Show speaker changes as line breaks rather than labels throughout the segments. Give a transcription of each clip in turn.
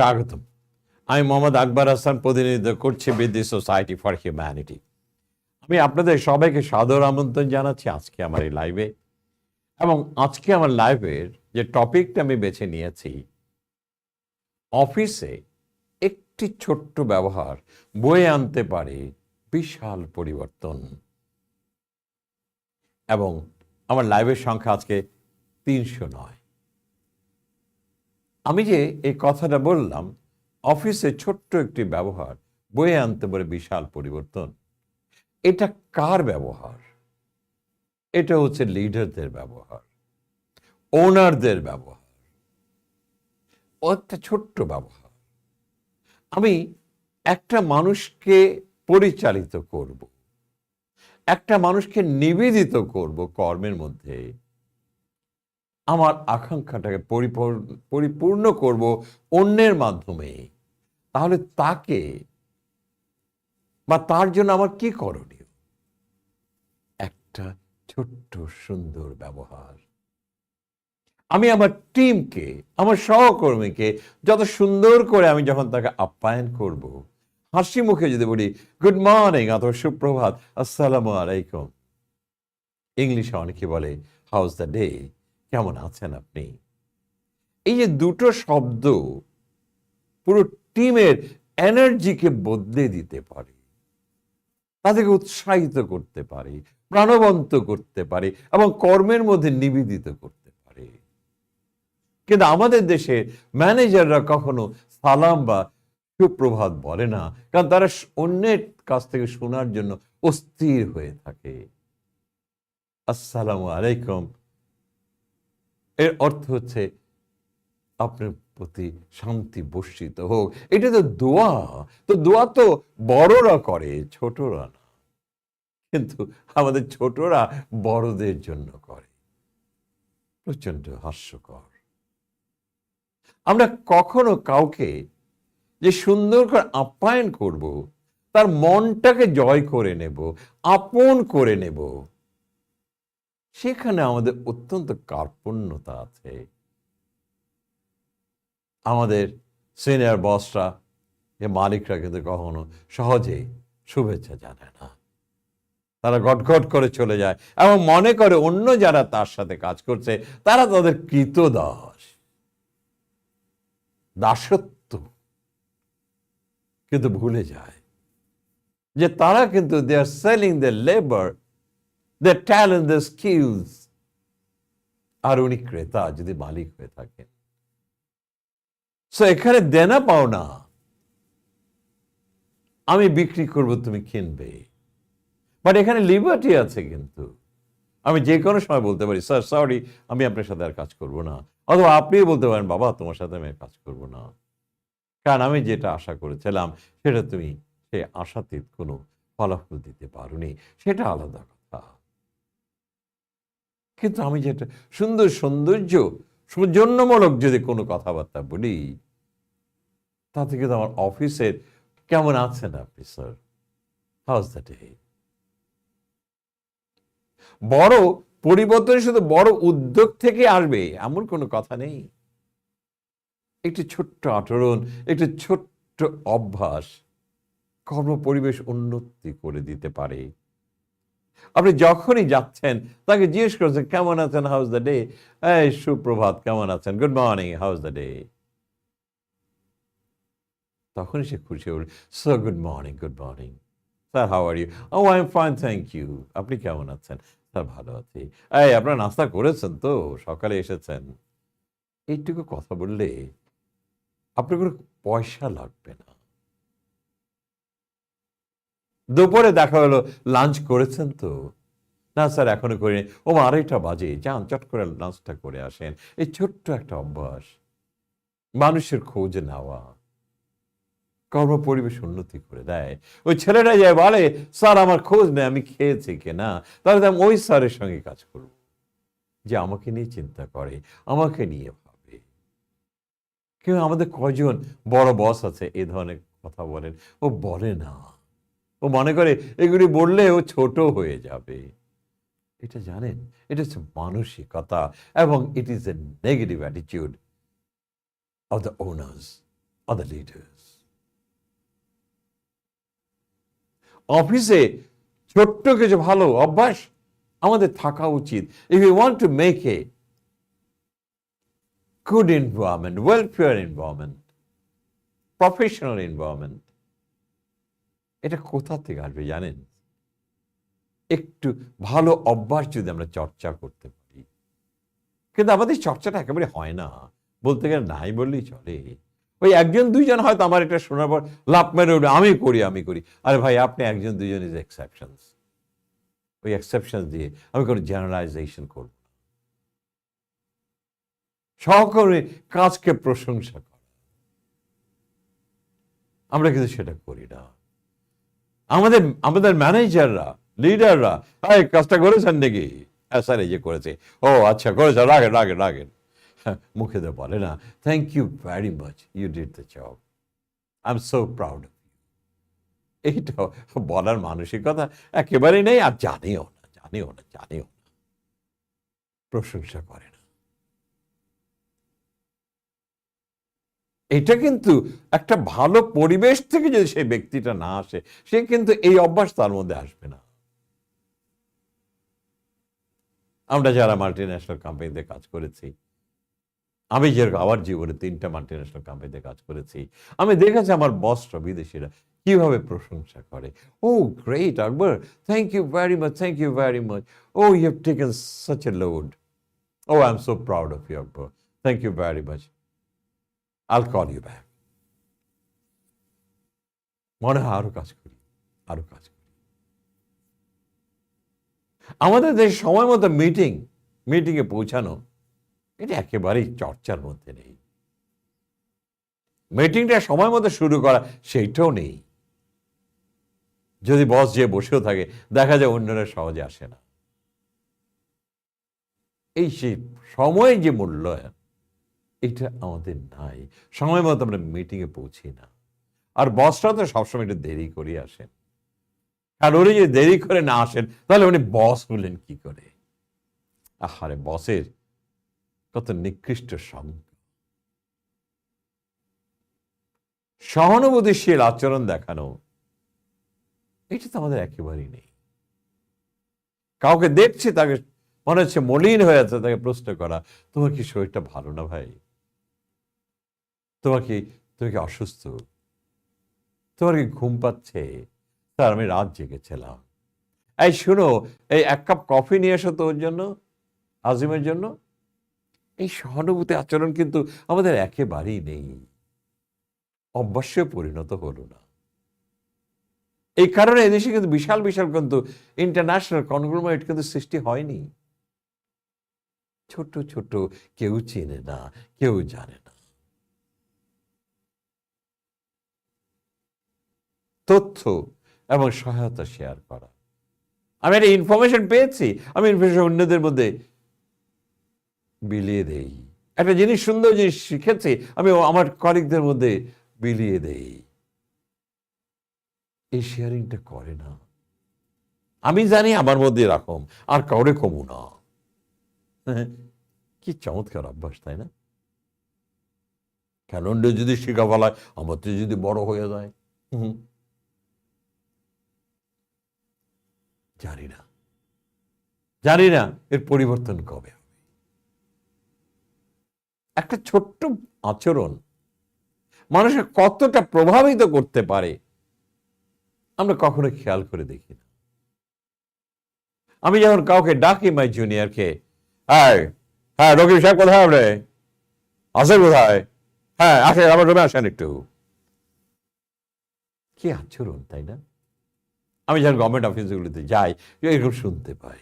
স্বাগতম। আমি মোহাম্মদ আকবর হাসান, প্রতিনিধিত্ব করছি বিদ্যুৎ সোসাইটি ফর হিউম্যানিটি। আমি আপনাদের সবাইকে সাদর আমন্ত্রণ জানাচ্ছি আজকে আমার এই লাইভে। এবং আজকে আমার লাইভের যে টপিকটা আমি বেছে নিয়েছি, অফিসে একটি ছোট্ট ব্যবহার, বয়ে আনতে পারে বিশাল পরিবর্তন। এবং আমার লাইভের সংখ্যা আজকে তিনশো নয়। আমি যে এই কথাটা বললাম, অফিসে ছোট্ট একটি ব্যবহার, বয়ে আনতে পারে বিশাল পরিবর্তন। এটা কার ব্যবহার? এটা হচ্ছে লিডারদের ব্যবহার, ওনারদের ব্যবহার। ও একটা ছোট্ট ব্যবহার। আমি একটা মানুষকে পরিচালিত করব, একটা মানুষকে নিবেদিত করব কর্মের মধ্যে। আমার আকাঙ্ক্ষাটাকে পরিপূর্ণ করব অন্যের মাধ্যমে। তাহলে তাকে বা তার জন্য আমার কি করণীয়? একটা ছোট্ট সুন্দর ব্যবহার। আমি আমার টিমকে, আমার সহকর্মীকে যত সুন্দর করে আমি যখন তাকে আপ্যায়ন করব, হাসি মুখে যদি বলি, গুড মর্নিং অথবা সুপ্রভাত, আসসালামু আলাইকুম। ইংলিশে অনেকে বলে, হাউস দ্য ডে? কেমন আছেন আপনি? এই যে দুটো শব্দ পুরো টিমের এনার্জিকে বদলে দিতে পারে, তাদেরকে উৎসাহিত করতে পারে, প্রাণবন্ত করতে পারে এবং কর্মের মধ্যে নিবেদিত করতে পারে। কিন্তু আমাদের দেশে ম্যানেজাররা কখনো সালাম বা সুপ্রভাত বলে না, কারণ তারা অন্যের কাছ থেকে শোনার জন্য অস্থির হয়ে থাকে। আসসালামু আলাইকুম। এর অর্থ হচ্ছে আপনার প্রতি শান্তি বর্ষিত হোক। এটা তো দোয়া। তো দোয়া তো বড়রা করে, ছোটরা না। কিন্তু আমাদের ছোটরা বড়দের জন্য করে। প্রচণ্ড হাস্যকর। আমরা কখনো কাউকে যে সুন্দর করে আপ্যায়ন করব, তার মনটাকে জয় করে নেব, আপন করে নেব সেখানে আমাদের অত্যন্ত কার্পণ্যতা আছে। আমাদের সিনিয়র বসরা, যে মালিকরা কিন্তু কখনো সহজে শুভেচ্ছা জানায় না। তারা গটগট করে চলে যায় এবং মনে করে অন্য যারা তার সাথে কাজ করছে, তারা তাদের কৃতদাস। দাসত্ব কিন্তু ভুলে যায়। যে তারা কিন্তু they are selling the labour the talent the skills আর উনি ক্রেতা যদি মালিক হয়ে থাকেন। এখানে দেনা পাও না আমি বিক্রি করব, তুমি কিনবে। বাট এখানে লিবার্টি আছে কিন্তু। আমি যে কোনো সময় বলতে পারি স্যার সরি আমি আপনার সাথে আর কাজ করব না। অথবা আপনিও বলতে পারেন, বাবা, তোমার সাথে আমি কাজ করব না। কারণ আমি যেটা আশা করেছিলাম, সেটা তুমি সে আশাতীত কোনো ফলাফল দিতে পারোনি। সেটা আলাদা কিন্তু আমি যেটা, সুন্দর সৌন্দর্য, সৌজন্যমূলক যদি কোনো কথাবার্তা বলি, তাতে কিন্তু আমার অফিসের কেমন আছেন আপনি স্যার হাউস দ্য ডে বড় পরিবর্তন শুধু বড় উদ্যোগ থেকে আসবে, এমন কোনো কথা নেই। একটি ছোট্ট আচরণ, একটি ছোট্ট অভ্যাস কর্ম পরিবেশ উন্নতি করে দিতে পারে। আপনি যখনই যাচ্ছেন, তাকে জিজ্ঞেস করছেন কেমন আছেন? হাউস দ্য ডে এই, সুপ্রভাত, কেমন আছেন? Good morning how's the day তখনই সে খুশি হল sir good morning good morning sir how are you oh I am fine thank you আপনি কেমন আছেন? স্যার ভালো আছি। এই, আপনার নাস্তা করেছেন তো? সকালে এসেছেন? এইটুকু কথা বললে আপনার কোনো পয়সা লাগবে না। দুপুরে দেখা হলো লাঞ্চ করেছেন তো? না স্যার, এখনও করিনি। ও আড়াইটা বাজে, যান, চট করে লাঞ্চটা করে আসেন। এই ছোট্ট একটা অভ্যাস, মানুষের খোঁজ নেওয়া কর্ম পরিবেশ উন্নতি করে দেয়। ওই ছেলেটা যায় বলে, স্যার, আমার খোঁজ নেই, আমি খেয়েছি কিনা? তাহলে আমি ওই স্যারের সঙ্গে কাজ করব, যে আমাকে নিয়ে চিন্তা করে, আমাকে নিয়ে ভাবে। কেউ আমাদের কয়জন বড় বস আছে, এ ধরনের কথা বলেন। ও বলে না। ও মনে করে, এগুলি বললে ও ছোট হয়ে যাবে এটা জানেন এটা হচ্ছে মানসিকতা এবং it is a negative attitude of the owners are the leaders. অফিসে ছোট্ট কিছু ভালো অভ্যাস আমাদের থাকা উচিত if you want to make a good environment welfare environment professional environment এটা কোথা থেকে আসবে জানেন? একটু ভালো অভ্যাস যদি আমরা চর্চা করতে পারি। কিন্তু আমাদের চর্চাটা একেবারে হয় না। বলতে গেলে নাই বললেই চলে। ওই একজন দুইজন হয়তো আমার এটা শোনার পর লাভ মেরে উঠবে আমি করি আমি করি। আরে ভাই, আপনি একজন দুইজন ইজ এক্সেপশনস ওই এক্সেপশন দিয়ে আমি কোনো জেনারেলাইজেশন করব সহকর্মী কাজকে প্রশংসা করা। আমরা কিন্তু সেটা করি না। আমাদের আমাদের ম্যানেজাররা লিডাররা এই কাজটা করেছেন নাকি? হ্যাঁ স্যার এই যে করেছে। ও আচ্ছা করেছে। রাগেন রাগেন রাগেন। হ্যাঁ, মুখে তো বলে না। Thank you very much you did the job I am so proud এইটা বলার মানসিকতা একেবারেই নেই আর জানিও না জানিও না জানিও না। প্রশংসা করে না এটা কিন্তু একটা ভালো পরিবেশ থেকে যদি সেই ব্যক্তিটা না আসে, সে কিন্তু এই অভ্যাস তার মধ্যে আসবে না। আমরা যারা মাল্টি ন্যাশনাল কোম্পানিতে কাজ করেছি, আমি যেরকম আমার জীবনে তিনটা মাল্টি ন্যাশনাল কোম্পানিতে কাজ করেছি, আমি দেখেছি আমার বসরা বিদেশিরা কীভাবে প্রশংসা করে। ও great Akbar thank you very much thank you very much oh you have taken such a load oh I am so proud of you Akbar thank you very much I'll call you back মনে হয় আরও কাজ করি, আরও কাজ করি। আমাদের দেশে সময় মতো মিটিং মিটিংয়ে পৌঁছানো, এটা একেবারেই চর্চার মধ্যে নেই। মিটিংটা সময় মতো শুরু করা সেইটাও নেই। যদি বস যে বসেও থাকে, দেখা যায় অন্যরা সহজে আসে না। এই সেই সময়ের যে মূল্যায়ন এটা আমাদের নাই। সময় মতো আমরা মিটিংয়ে পৌঁছি না। আর বসরা তো সবসময় একটু দেরি করে আসেন। আর উনি যদি দেরি করে না আসেন, তাহলে উনি বস হলেন কি করে? আহারে বসের কত নিকৃষ্ট সঙ্গ সহানুভূতিশীল আচরণ দেখানো, এটা তো আমাদের একেবারেই নেই। কাউকে দেখছি, তাকে মনে হচ্ছে মলিন হয়ে আছে, তাকে প্রশ্ন করা, তোমার কি শরীরটা ভালো না ভাই? তোমার কি তুমি কি অসুস্থ। তোমার কি ঘুম পাচ্ছে। স্যার, আমি রাত জেগেছিলাম। এই শুনো, এই এক কাপ কফি নিয়ে এসো তো ওর জন্য, আজিমের জন্য। এই সহানুভূতি আচরণ কিন্তু আমাদের একেবারেই নেই। অভ্যাসে পরিণত হলো না। এই কারণে এদেশে কিন্তু বিশাল বিশাল কিন্তু ইন্টারন্যাশনাল কনগ্লোমারেট কিন্তু সৃষ্টি হয়নি। ছোট ছোট কেউ চেনে না, কেউ জানে না। তথ্য এবং সহায়তা শেয়ার করা। আমি একটা ইনফরমেশন পেয়েছি, আমি ইনফরমেশন অন্যদের মধ্যে বিলিয়ে দেই। একটা জিনিস, সুন্দর জিনিস শিখেছি, আমি আমার কলিগদের মধ্যে বিলিয়ে দেই। এই শেয়ারিংটা করে না। আমি জানি আমার মধ্যে এরকম, আর কাউরে কমু না। কি চমৎকার অভ্যাস, তাই না? ক্যালেন্ডার যদি শেখা বলায় আমার তো যদি বড় হয়ে যায়। হুম জানি না। জানি না এর পরিবর্তন কবে একটা ছোট্ট আচরণ মানুষের কতটা প্রভাবিত করতে পারে, আমরা কখনো খেয়াল করে দেখি না। আমি যখন কাউকে ডাকি মাই জুনিয়রকে হ্যাঁ হ্যাঁ রকিব সাহেব কোথায় আপনি? আসেন কোথায়? হ্যাঁ আসেন, আমার রুমে আসেন একটু। কি আচরণ, তাই না? আমি যখন গভর্নমেন্ট অফিসগুলিতে যাই, এরকম শুনতে পাই।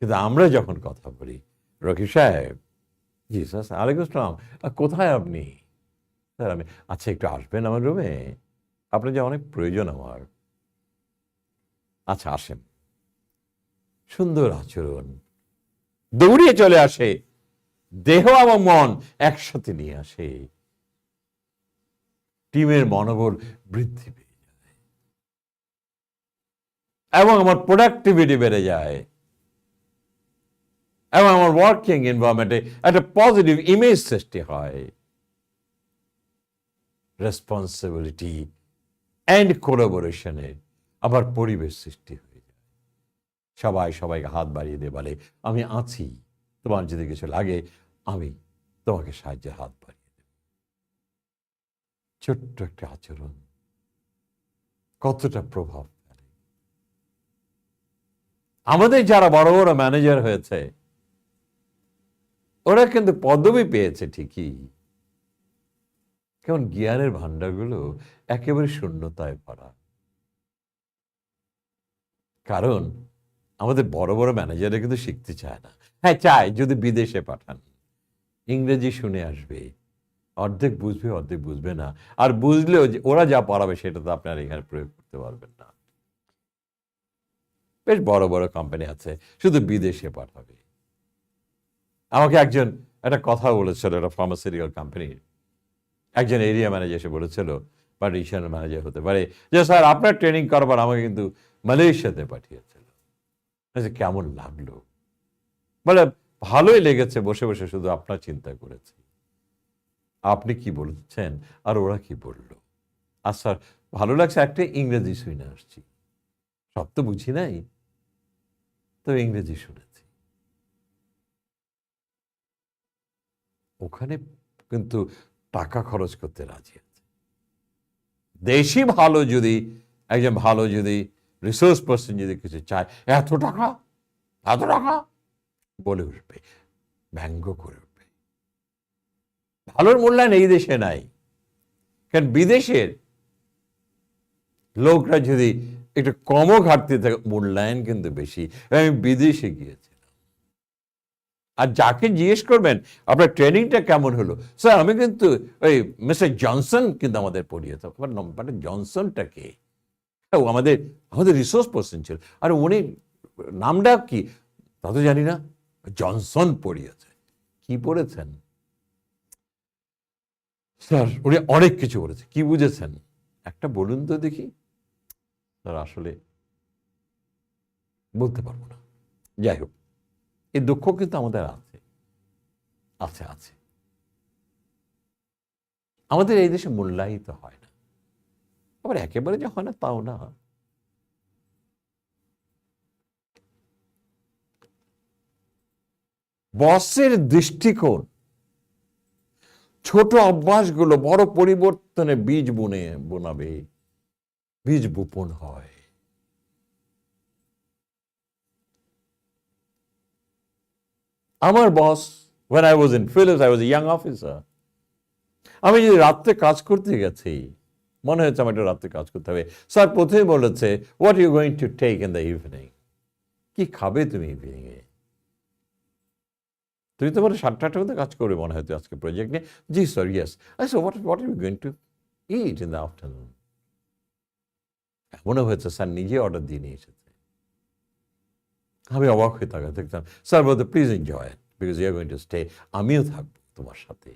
কিন্তু আমরা যখন কথা বলি, রকিব সাহেব, জি স্যার, আলাইকুম আসসালাম। কোথায় আপনি? স্যার, আমি আচ্ছা একটু আসবেন আমার রুমে আপনার যে অনেক প্রয়োজন আমার। আচ্ছা আসেন। সুন্দর আচরণ। দৌড়িয়ে চলে আসে। দেহ এবং মন একসাথে নিয়ে আসে। টিমের মনোবল বৃদ্ধি পেয়ে এবং আমার প্রোডাক্টিভিটি বেড়ে যায়। এবং আমার ওয়ার্কিং এনভায়রনমেন্টে একটা পজিটিভ ইমেজ সৃষ্টি হয়। রেসপন্সিবিলিটি অ্যান্ড কোলাবোরেশনের আবার পরিবেশ সৃষ্টি হয়ে যায়। সবাই সবাইকে হাত বাড়িয়ে দিয়ে বলে, আমি আছি। তোমার যদি কিছু লাগে, আমি তোমাকে সাহায্যের হাত বাড়িয়ে দেব। ছোট্ট একটা আচরণ। কতটা প্রভাব আমাদের যারা বড় বড় ম্যানেজার হয়েছে, ওরা কিন্তু পদবি পেয়েছে ঠিকই। কেমন জ্ঞানের ভান্ডারগুলো একেবারে শূন্যতায় ভরা। কারণ আমাদের বড় বড় ম্যানেজাররা কিন্তু শিখতে চায় না। হ্যাঁ চায়, যদি বিদেশে পাঠান। ইংরেজি শুনে আসবে। অর্ধেক বুঝবে অর্ধেক বুঝবে না। আর বুঝলেও ওরা যা পড়াবে সেটা তো আপনার এখানে প্রয়োগ করতে পারবেন না। বেশ বড় বড় কোম্পানি আছে। শুধু বিদেশে পাঠাবে। আমাকে একজন, একটা কথা বলেছিল, একটা ফার্মাসিউটিক্যাল কোম্পানির একজন এরিয়া ম্যানেজার এসে বলেছিল, বা রিজিয়নাল ম্যানেজার হতে পারে, যে, স্যার, আপনার ট্রেনিং করবার আমাকে কিন্তু মালয়েশিয়াতে পাঠিয়েছিল। কেমন লাগল? বলে, ভালোই লেগেছে, বসে বসে শুধু আপনার চিন্তা করেছি। আপনি কি বলছেন? আর ওরা কি বলল? আর স্যার, ভালো লাগছে, একটা ইংরেজি শুনে আসছি। সব তো বুঝি নাই। তো ইংরেজি শুনেছি। ওখানে কিন্তু টাকা খরচ করতে রাজি আছে। দেশি ভালো যদি, একজন ভালো যদি রিসোর্স পার্সন যদি কিছু চায়, এত টাকা? এত টাকা? বলে উঠবে, ব্যঙ্গ করে উঠবে। ভালোর মূল্যায়ন এই দেশে নাই। কারণ বিদেশের লোকরা যদি একটু কমও ঘাটতি থাকে। মূল্যায়ন কিন্তু বেশি। আমি বিদেশে গিয়েছিলাম। আর যাকে জিজ্ঞেস করবেন, আপনার ট্রেনিংটা কেমন হলো? স্যার, আমি কিন্তু ওই মিস্টার জনসন কিন্তু আমাদের পড়িয়েছে আবার নম্বরটা জনসনটা কে? ও আমাদের আমাদের রিসোর্স পার্সন ছিল। আর উনি নামটা কি? তা তো জানি না। জনসন পড়িয়েছে। কি পড়েছেন? স্যার, উনি অনেক কিছু বলেছে কি বুঝেছেন? একটা বলুন তো দেখি। স্যার আসলে বলতে পারব না। যাই হোক এই দুঃখ কিন্তু আমাদের আছে আছে আছে। আমাদের এই দেশে মূল্যায়িত হয় না। আবার একেবারে যে হয় না, তাও না। বসের দৃষ্টিকোণ, ছোট অভ্যাসগুলো বড় পরিবর্তনে বীজ বুনে, বোনাবে। বীজ বপন হয়। আমার boss when I was in Philips, I was a young officer. আমি যদি রাত্রে কাজ করতে গেছি মনে হয়েছে আমার রাত্রে কাজ করতে হবে। স্যার প্রথমে বলেছে what you going to take in the evening কি খাবে তুমি ইভিনিং এ? তুমি তো বলে সাতটা আটটা মধ্যে কাজ করবে মনে হয়তো আজকে প্রজেক্ট নিয়ে? জি স্যার ইয়েস আচ্ছা what what you going to eat in the afternoon এমনও হয়েছে, স্যার, নিজে অর্ডার দিয়ে নিয়ে এসেছে। আমি অবাক হয়ে থাকা দেখতাম, স্যার, বলতে please enjoy because you are going to stay আমিও থাকব তোমার সাথে।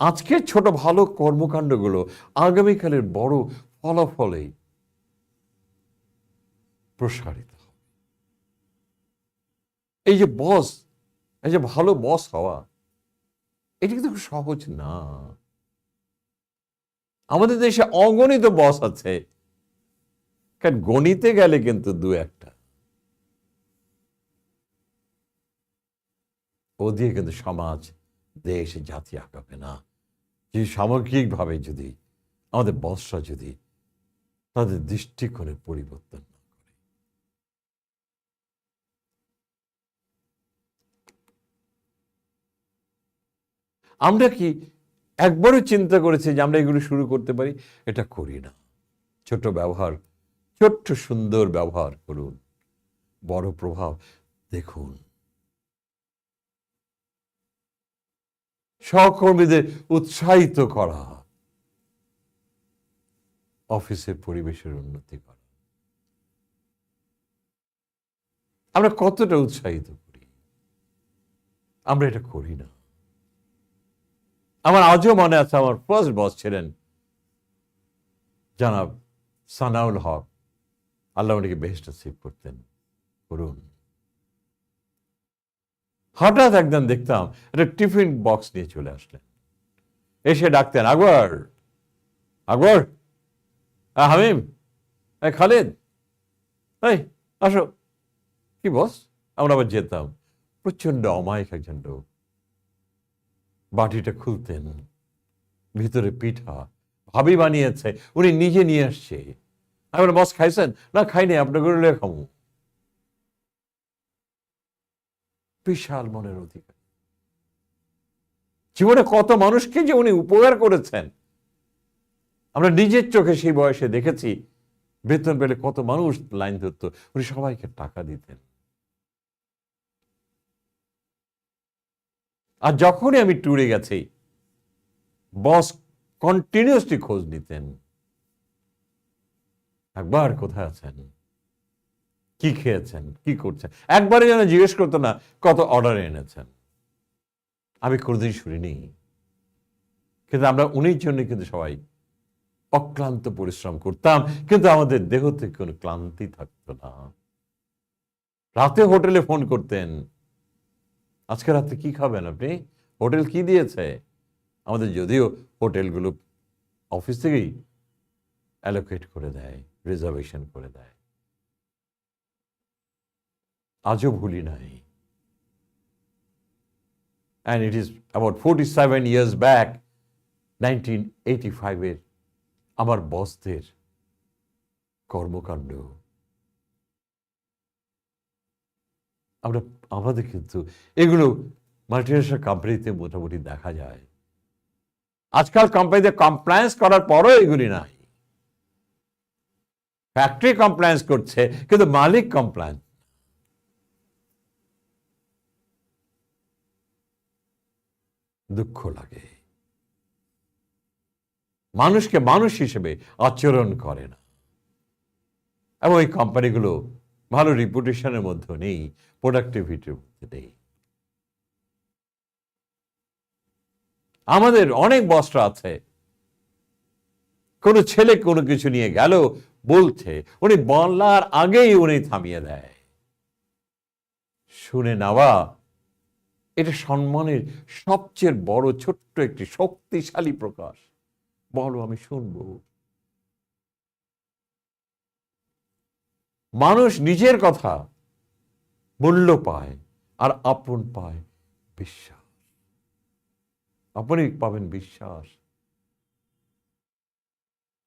আজকের ছোট ভালো কর্মকাণ্ডগুলো আগামীকালের বড় ফলাফলে প্রসারিত এই যে বস এই যে ভালো বস হওয়া, এটা কিন্তু সহজ না। আমাদের দেশে অগণিত বস আছে। কারণ গণিতে গেলে কিন্তু দু একটা। ও দিয়ে কিন্তু সমাজ, দেশ, জাতি আঁকাবে না। যে সামগ্রিকভাবে যদি আমাদের বসরা যদি তাদের দৃষ্টিকোণের পরিবর্তন না করে। আমরা কি একবারও চিন্তা করেছি যে আমরা এগুলো শুরু করতে পারি। এটা করি না। ছোট ব্যবহার, ছোট্ট সুন্দর ব্যবহার করুন। বড় প্রভাব দেখুন। সহকর্মীদের উৎসাহিত করা। অফিসের পরিবেশের উন্নতি করা। আমরা কতটা উৎসাহিত করি? আমরা এটা করি না। আমার আজও মনে আছে আমার ফার্স্ট বস ছিলেন জানাব সানাউল হক। আল্লাহ উনিকে বেহেস্ট সিভ করতেন, করুন। হঠাৎ একদিন দেখতাম একটা টিফিন বক্স নিয়ে চলে আসলেন। এসে ডাকতেন, আকবর আকবর হামিম খালেদ, এই, আসো। কি বস আমরা আবার যেতাম প্রচণ্ড অমায়িক একজন লোক। বাটিটা খুলতেন, ভিতরে পিঠা, ভাবি বানিয়েছে, উনি নিজে নিয়ে আসছে। আমি বস, খাইছেন? না, খাইনি খামু বিশাল মনের অধিকার। জীবনে কত মানুষকে যে উনি উপকার করেছেন। আমরা নিজের চোখে সেই বয়সে দেখেছি, বেতন পেলে কত মানুষ লাইন ধরতো, উনি সবাইকে টাকা দিতেন। আর যখনই আমি ট্যুরে গেছি বস কন্টিনিউসলি খোঁজ নিতেন। একবার কোথায় আছেন? কি খেয়েছেন? কি করছেন? একবারে যেন জিজ্ঞেস করতো না, কত অর্ডার এনেছেন? আমি কোনোদিন শুনিনি। কিন্তু আমরা উনির জন্য কিন্তু সবাই অক্লান্ত পরিশ্রম করতাম, কিন্তু আমাদের দেহ থেকে কোনো ক্লান্তি থাকতো না। রাতে হোটেলে ফোন করতেন আজকে রাতে কি খাবেন আপনি? হোটেল কি দিয়েছে? আমাদের যদিও হোটেলগুলো অফিস থেকেই অ্যালোকেট করে দেয় রিজার্ভেশন করে দেয়। আজও ভুলি নাই। And it is about forty seven years back nineteen eighty ফাইভের আমার বসদের কর্মকাণ্ড। আমরা আমাদের কিন্তু এগুলো মাল্টিনেশনাল কোম্পানিতে মোটামুটি দেখা যায়। আজকাল কোম্পানিতে কমপ্লায়েন্স করার পরও এগুলি নাই। ফ্যাক্টরি কমপ্লায়েন্স করছে, কিন্তু মালিক কমপ্লায়েন্স দুঃখ লাগে। মানুষকে মানুষ হিসেবে আচরণ করে না। এবং এই কোম্পানিগুলো ভালো রিপুটেশনের মধ্যে নেই প্রোডাক্টিভিটির মধ্যে নেই। আমাদের অনেক বস্ত্র আছে। কোনো ছেলে কোনো কিছু নিয়ে গেল, বলছে, উনি বলার আগেই উনি থামিয়ে দেয়। শুনে নেওয়া, এটা সম্মানের সবচেয়ে বড়, ছোট্ট একটি শক্তিশালী প্রকাশ। বলো, আমি শুনব। মানুষ নিজের কথা মূল্য পায় আর আপন পায় বিশ্বাস। আপনি পাবেন বিশ্বাস।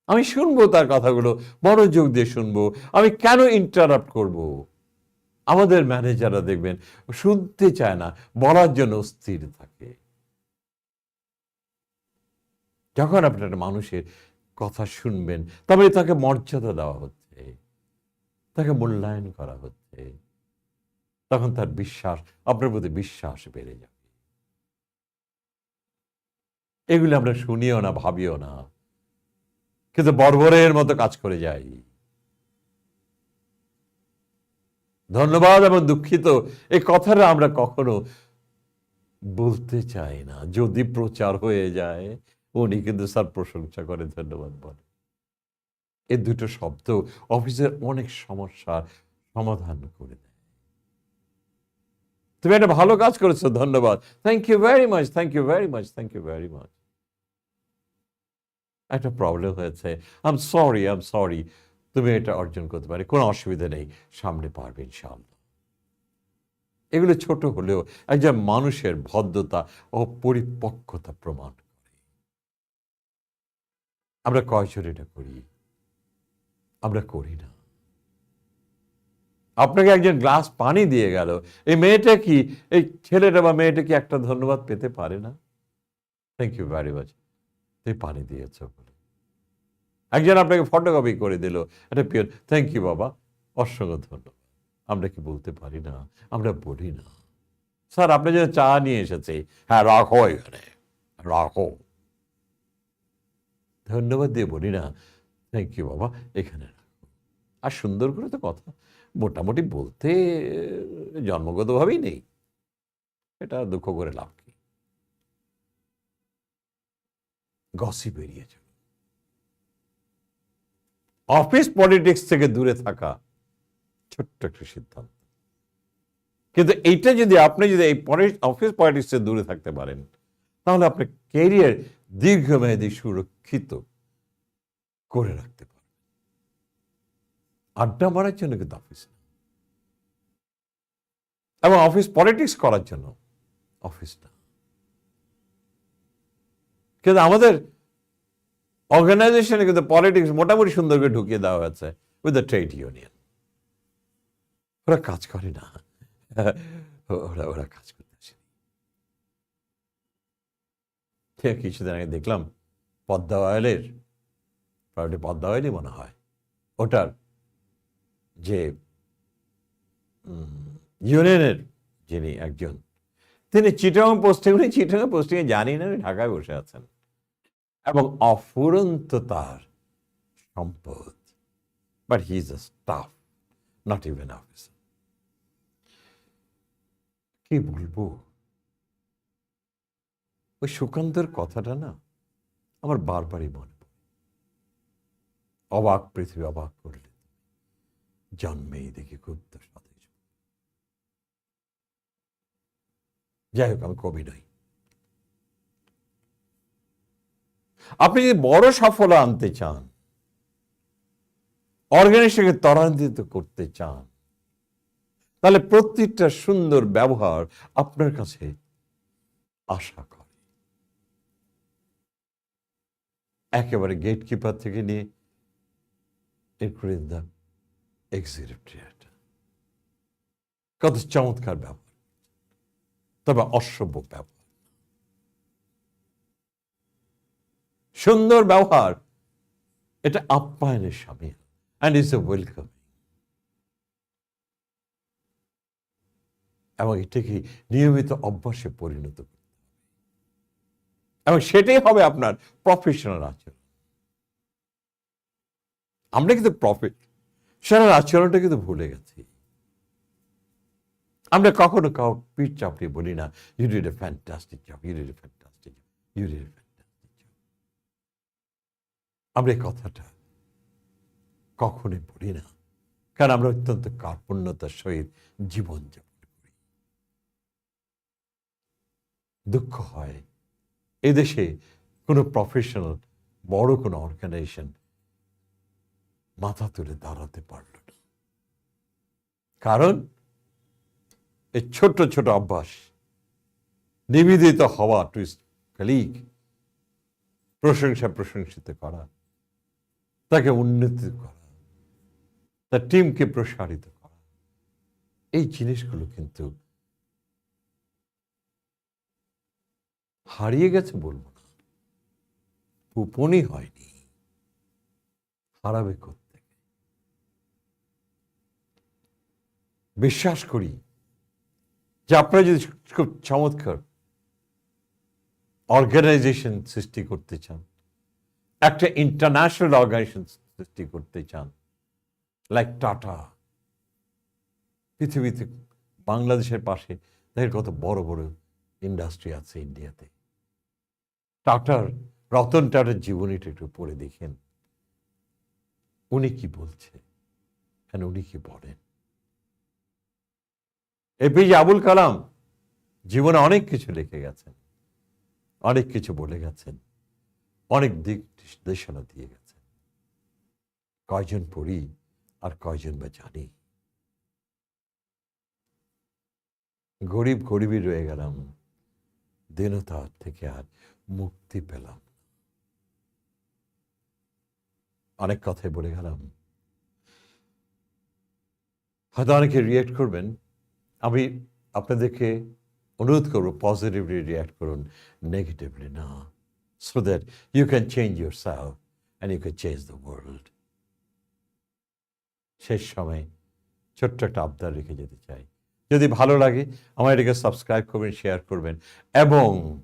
আমি শুনব তার কথাগুলো, মনোযোগ দিয়ে শুনব। আমি কেন ইন্টারাপ্ট করব? আমাদের ম্যানেজাররা দেখবেন, শুনতে চায় না, বলার জন্য স্থির থাকে। যখন আপনার মানুষের কথা শুনবেন তবে তাকে মর্যাদা দেওয়া হচ্ছে। তাকে মূল্যায়ন করা হচ্ছে। তখন তার বিশ্বাস আপনার প্রতি বিশ্বাস বেড়ে যাবে। এগুলো আমরা শুনিও না ভাবিও না। কিন্তু বর্বরের মতো কাজ করে যাই। ধন্যবাদ এবং দুঃখিত এই কথাটা আমরা কখনো বলতে চাই না। যদি প্রচার হয়ে যায় উনি কিন্তু স্যার প্রশংসা করে ধন্যবাদ বলে। এই দুটো শব্দ অফিসের অনেক সমস্যার সমাধান করে দেয়। তুমি একটা ভালো কাজ করেছ, ধন্যবাদ। Thank you very much thank you very much thank you very much একটা প্রবলেম হয়েছে। আম সরি আম সরি তুমি এটা অর্জন করতে পারি, কোনো অসুবিধা নেই। সামনে পারবে ইনশাআল্লাহ। এগুলো ছোট হলেও একজন মানুষের ভদ্রতা ও পরিপক্কতা প্রমাণ করে। আমরা কয়জন এটা করি? আমরা করি না। আপনাকে একজন গ্লাস পানি দিয়ে গেল। এই মেয়েটা কি, এই ছেলেটা বা মেয়েটা কি একটা ধন্যবাদ পেতে পারে না? থ্যাংক ইউ ভেরি মাচ তুমি পানি দিয়েছ একজন আপনাকে ফটোকপি করে দিল। একটা পিওর থ্যাংক ইউ বাবা, অসংখ্য ধন্যবাদ। আমরা কি বলতে পারি না? আমরা বলি না। স্যার, আপনি যে চা নিয়ে এসেছে হ্যাঁ রাখো এখানে, রাখো। ধন্যবাদ দিয়ে বলি না। থ্যাংক ইউ বাবা। এখানে আর সুন্দর করে তো কথা। মোটামুটি বলতে, জন্মগতভাবেই নেই। এটা দুঃখ করে লাভ কি? গসি বেরিয়েছে অফিস পলিটিক্স থেকে দূরে থাকা ছোট্ট একটা সিদ্ধান্ত। কিন্তু এইটা যদি আপনি যদি এই অফিস পলিটিক্স থেকে দূরে থাকতে পারেন, তাহলে আপনার কেরিয়ার দীর্ঘমেয়াদী সুরক্ষিত করে রাখতে পারবে। আড্ডা মারার জন্য কিন্তু অফিস এবং অফিস পলিটিক্স করার জন্য অফিস না। কিন্তু আমাদের অর্গানাইজেশনে কিন্তু পলিটিক্স মোটামুটি সুন্দর করে ঢুকিয়ে দেওয়া হয়েছে উইথ দ্য ট্রেড ইউনিয়ন ওরা কাজ করে না। ওরা ওরা কাজ আসে কিছুদিন আগে দেখলাম পদ্মা অয়েলের প্রায়োরিটি পদ্মা অয়েলই মনে হয়। ওটার যে ইউনিয়নের যিনি একজন, তিনি চিটং পোস্টে, উনি চিটং পোস্টিংয়ে জানি না, উনি ঢাকায় বসে আছেন। এবং অফুরন্ত তার সম্পদ। But he is a staff not even officer কি বলব? ওই সুকান্তর কথাটা না আমার বারবারই মনে অবাক পৃথিবী অবাক করলে। জন্মেই দেখি ক্ষুব্ধ সতেজ যাই হোক, আমি কবি নই। আপনি যদি বড় সাফল্য আনতে চান অর্গানাইজেশনকে ত্বরান্বিত করতে চান, তাহলে প্রত্যেকটা সুন্দর ব্যবহার আপনার কাছে আশা করে। একেবারে গেট কিপার থেকে নিয়ে এরপরে দা এক্সিকিউটিভ কত চমৎকার ব্যবহার তবে অসভ্য সুন্দর ব্যবহার এটা আপ্যায়নের স্বামী অ্যান্ড ইজ এ ওয়েলকাম এবং এটাকে নিয়মিত অভ্যাসে পরিণত করতে এবং সেটাই হবে আপনার প্রফেশনাল আচরণ আমরা কিন্তু প্রফিট প্রফেশনাল আচরণটা কিন্তু ভুলে গেছি। আমরা কখনো কাউ পিঠ চাপড়িয়ে বলি না you did a fantastic job you did a fantastic job you did a fantastic job আমরা এই কথাটা কখনোই বলি না, কারণ আমরা অত্যন্ত কার্পণ্যতার সহিত জীবনযাপন করি। দুঃখ হয়, এদেশে কোনো প্রফেশনাল বড় কোনো অর্গানাইজেশন মাথা তুলে দাঁড়াতে পারল না। কারণ এই ছোট ছোট অভ্যাস, নিবেদিত হওয়া টু কলিগ প্রশংসা প্রশংসিত করা, তাকে উন্নতি করা, তার টিমকে প্রসারিত করা, এই জিনিসগুলো কিন্তু হারিয়ে গেছে বলব না। হয়নি। হারাবে করতে বিশ্বাস করি যে আপনারা যদি খুব চমৎকার অর্গানাইজেশন সৃষ্টি করতে চান, একটা ইন্টারন্যাশনাল অর্গানাইজেশন সৃষ্টি করতে চান লাইক টাটা পৃথিবীতে বাংলাদেশের পাশে, দেখেন কত বড় বড় ইন্ডাস্ট্রি আছে ইন্ডিয়াতে টাটার রতন টাটার জীবনীটা একটু পড়ে দেখেন। উনি কি বলছে? and উনি কি বলেন? এপিজে আবুল কালাম জীবনে অনেক কিছু লিখে গেছেন, অনেক কিছু বলে গেছেন, অনেক দিক নির্দেশনা দিয়ে গেছেন। কয়জন পড়ি আর কয়জন বা জানি। গরিব গরিবই রয়ে গেলাম, দীনতার থেকে আর মুক্তি পেলাম অনেক কথাই বলে গেলাম। হয়তো অনেকে রিয়েক্ট করবেন আমি আপনাদেরকে অনুরোধ করব পজিটিভলি রিয়াক্ট করুন নেগেটিভলি না so that you can change yourself and you can change the world শেষ সময় ছোট্ট একটা আবদার রেখে যেতে চাই। যদি ভালো লাগে, আমার এটাকে সাবস্ক্রাইব করবেন শেয়ার করবেন, এবং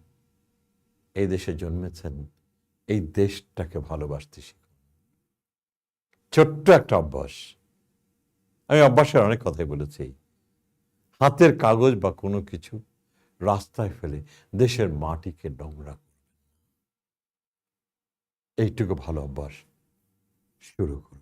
এই দেশে জন্মেছেন, এই দেশটাকে ভালোবাসতে শিখুন। ছোট্ট একটা অভ্যাস। আমি অভ্যাসের অনেক কথাই বলেছি। হাতের কাগজ বা কোনো কিছু রাস্তায় ফেলে দেশের মাটিকে নোংরা এইটুকু ভালো অভ্যাস। শুরু করুন।